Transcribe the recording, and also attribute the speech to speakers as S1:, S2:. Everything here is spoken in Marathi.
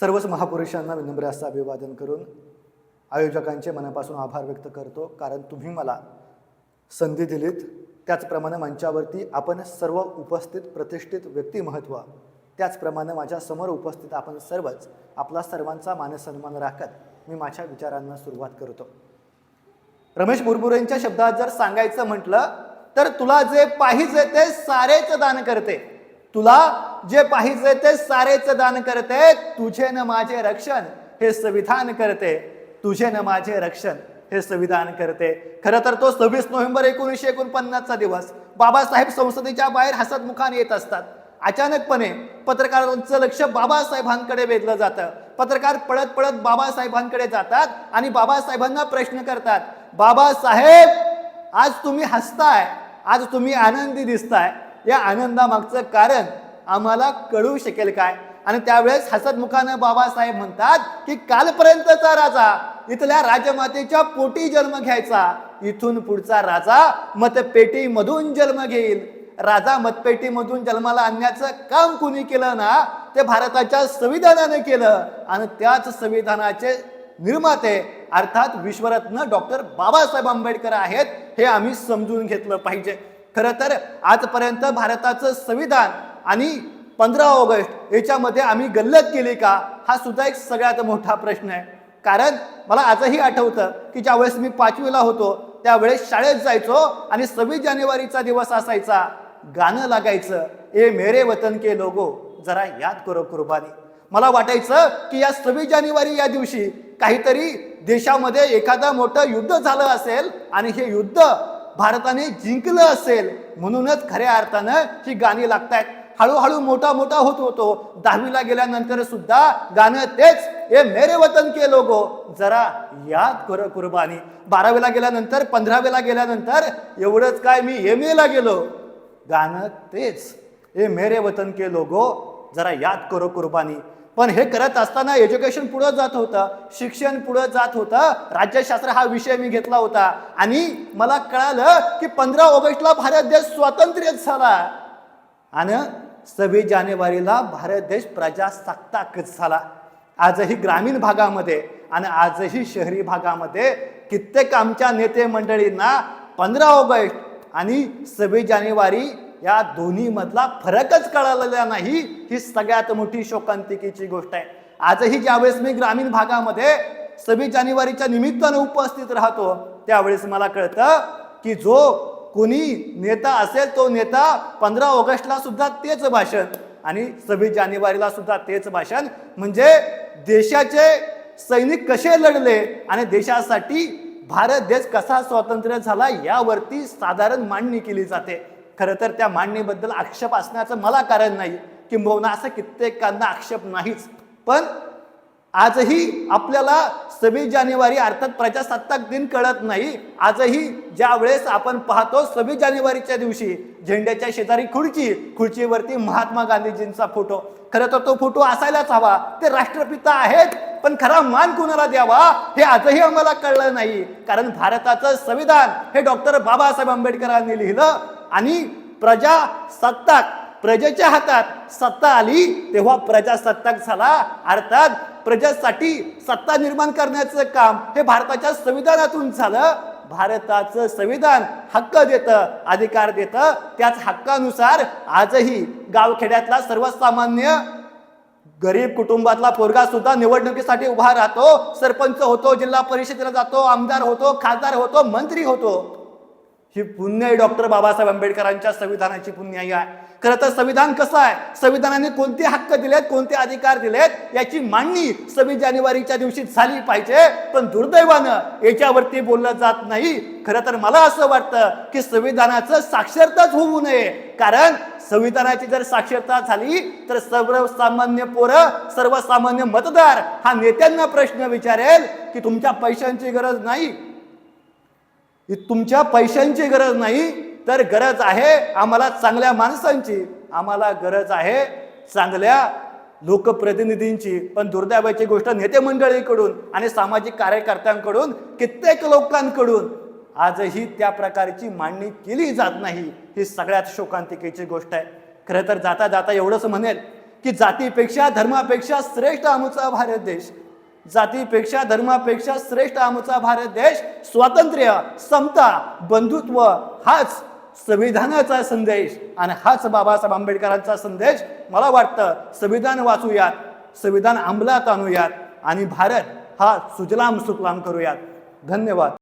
S1: सर्वच महापुरुषांना विनम्र असं अभिवादन करून आयोजकांचे मनापासून आभार व्यक्त करतो. कारण तुम्ही मला संधी दिलीत. त्याचप्रमाणे मंचावरती आपण सर्व उपस्थित प्रतिष्ठित व्यक्तिमहत्व त्याचप्रमाणे माझ्यासमोर उपस्थित आपण सर्वच आपला सर्वांचा मानसन्मान राखत मी माझ्या विचारांना सुरुवात करतो. रमेश बुरबुरेंच्या शब्दात जर सांगायचं म्हटलं तर तुला जे पाहिजे ते सारेच दान करते. तुला जे पाहिजे ते सारेच दान करते तुझे न माझे रक्षण हे संविधान करते. तुझे न माझे रक्षण हे संविधान करते. खरं तर तो सव्वीस नोव्हेंबर एकोणीसशे एकोणपन्नासचा दिवस. बाबासाहेब संसदेच्या बाहेर हसतमुखाने येत असतात. अचानकपणे पत्रकारांचं लक्ष बाबासाहेबांकडे वेधलं जातं. पत्रकार पळत पळत बाबासाहेबांकडे जातात आणि बाबासाहेबांना प्रश्न करतात बाबासाहेब आज तुम्ही हसताय आज तुम्ही आनंदी दिसताय. या आनंदामागचं कारण आम्हाला कळू शकेल काय? आणि त्यावेळेस हसतमुखानं बाबासाहेब म्हणतात की कालपर्यंतचा राजा इथल्या राजमातेच्या पोटी जन्म घ्यायचा. इथून पुढचा राजा मतपेटीमधून जन्म घेईल. राजा मतपेटीमधून जन्माला आणण्याचं काम कुणी केलं ना ते भारताच्या संविधानाने केलं. आणि त्याच संविधानाचे निर्माते अर्थात विश्वरत्न डॉक्टर बाबासाहेब आंबेडकर आहेत हे आम्ही समजून घेतलं पाहिजे. खरं तर आजपर्यंत भारताचं संविधान आणि पंधरा ऑगस्ट याच्यामध्ये आम्ही गल्लत केली का हा सुद्धा एक सगळ्यात मोठा प्रश्न आहे. कारण मला आजही आठवतं की ज्यावेळेस मी पाचवीला होतो त्यावेळेस शाळेत जायचो आणि सव्वीस जानेवारीचा दिवस असायचा. गाणं लागायचं ए मेरे वतन के लोगो जरा याद करो कुर्बानी. मला वाटायचं की या सव्वीस जानेवारी या दिवशी काहीतरी देशामध्ये एखादा मोठं युद्ध झालं असेल आणि हे युद्ध भारताने जिंकलं असेल म्हणूनच खऱ्या अर्थानं ही गाणी लागतायत. हळूहळू मोठा मोठा होत होतो. दहावीला गेल्यानंतर सुद्धा गाणं तेच. ए मेरे वतन के लोगो जरा याद कर कुर्बानी. बारावीला गेल्यानंतर पंधरावीला गेल्यानंतर एवढंच काय मी एम एला गेलो. गाणं तेच. ए मेरे वतन के लोगो जरा याद करो कुर्बानी. पण हे करत असताना एज्युकेशन पुढं जात होतं शिक्षण पुढं जात होतं. राज्यशास्त्र हा विषय मी घेतला होता. आणि मला कळालं की पंधरा ऑगस्टला भारत देश स्वातंत्र्य झाला. आणि सव्वीस जानेवारीला भारत देश प्रजासत्ताक झाला. आजही ग्रामीण भागामध्ये आणि आजही शहरी भागामध्ये कित्येक आमच्या नेते मंडळींना पंधरा ऑगस्ट आणि सव्वीस जानेवारी या दोन्हीमधला फरकच कळलेला नाही. ही सगळ्यात मोठी शोकांतिकेची गोष्ट आहे. आजही ज्यावेळेस मी ग्रामीण भागामध्ये सव्वीस जानेवारीच्या निमित्तानं उपस्थित राहतो त्यावेळेस मला कळतं की जो कोणी नेता असेल तो नेता पंधरा ऑगस्टला सुद्धा तेच भाषण आणि सव्वीस जानेवारीला सुद्धा तेच भाषण म्हणजे देशाचे सैनिक कसे लढले आणि देशासाठी भारत देश कसा स्वातंत्र्य झाला यावरती साधारण मांडणी केली जाते. खरं तर त्या मांडणीबद्दल आक्षेप असण्याचं मला कारण नाही. किंबहुना असं कित्येकांना आक्षेप नाहीच. पण आजही आपल्याला सव्वीस जानेवारी अर्थात प्रजासत्ताक दिन कळत नाही. आजही ज्या वेळेस आपण पाहतो सव्वीस जानेवारीच्या दिवशी झेंड्याच्या शेजारी खुर्ची खुर्चीवरती महात्मा गांधीजींचा फोटो. खरं तर तो फोटो असायलाच हवा. ते राष्ट्रपिता आहेत पण खरा मान कुणाला द्यावा हे आजही आम्हाला कळलं नाही. कारण भारताचं संविधान हे डॉक्टर बाबासाहेब आंबेडकरांनी लिहिलं. आणि प्रजासत्ताक प्रजेच्या हातात सत्ता आली तेव्हा प्रजासत्ताक झाला. अर्थात प्रजेसाठी सत्ता निर्माण करण्याचं काम हे भारताच्या संविधानातून झालं. भारताचं संविधान हक्क देतं अधिकार देतं. त्याच हक्कानुसार आजही गावखेड्यातला सर्वसामान्य गरीब कुटुंबातला पोरगा सुद्धा निवडणुकीसाठी उभा राहतो. सरपंच होतो जिल्हा परिषदेला जातो आमदार होतो खासदार होतो मंत्री होतो. ही पुण्याई डॉक्टर बाबासाहेब आंबेडकरांच्या संविधानाची पुण्याई आहे. खरं तर संविधान कसं आहे? संविधानाने कोणते हक्क दिलेत कोणते अधिकार दिलेत याची मांडणी सव्वीस जानेवारीच्या दिवशी झाली पाहिजे. पण दुर्दैवानं याच्यावरती बोललं जात नाही. खरं तर मला असं वाटतं की संविधानाचं साक्षरताच होऊ नये. कारण संविधानाची जर साक्षरता झाली तर सर्वसामान्य पोरं सर्वसामान्य मतदार हा नेत्यांना प्रश्न विचारेल की तुमच्या पैशांची गरज नाही तुमच्या पैशांची गरज नाही तर गरज आहे आम्हाला चांगल्या माणसांची. आम्हाला गरज आहे चांगल्या लोकप्रतिनिधींची. पण दुर्दैवाची गोष्ट नेते मंडळीकडून आणि सामाजिक कार्यकर्त्यांकडून कित्येक लोकांकडून आजही त्या प्रकारची मांडणी केली जात नाही. ही सगळ्यात शोकांतिकेची गोष्ट आहे. खरं तर जाता जाता एवढंच म्हणेल की जातीपेक्षा धर्मापेक्षा श्रेष्ठ आमचा भारत देश जातीपेक्षा धर्मापेक्षा श्रेष्ठ आमचा भारत देश स्वातंत्र्य समता बंधुत्व हाच संविधानाचा संदेश आणि हाच बाबासाहेब आंबेडकरांचा संदेश. मला वाटतं संविधान वाचूयात संविधान अंमलात आणूयात आणि भारत हा सुजलाम सुफलाम करूयात. धन्यवाद.